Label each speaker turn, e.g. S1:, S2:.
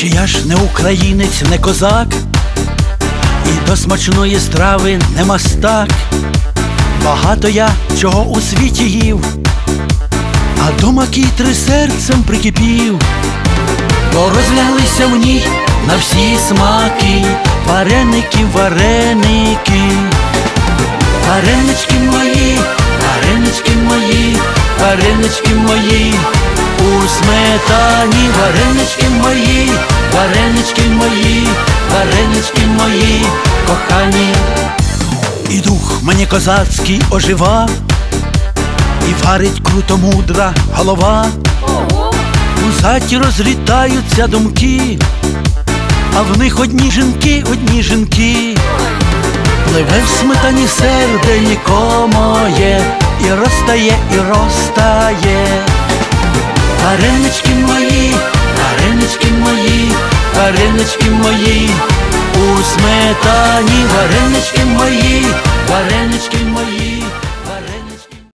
S1: Чи я ж не українець, не козак, і до смачної страви не мастак. Багато я чого у світі їв, а до макітри серцем прикипів, бо розляглися в ній на всі смаки, вареники, вареники, варенички мої, варенички мої, варенички мої, сметані, варенички мої, варенички мої, варенички мої, кохані. І дух мені козацький ожива, і варить круто мудра голова. У заті розлітаються думки, а в них одні жінки, одні жінки. Пливе в сметані серденько моє, і розтає, і розтає. Варенички варенички мої, у сметані, варенички мої, варенички мої.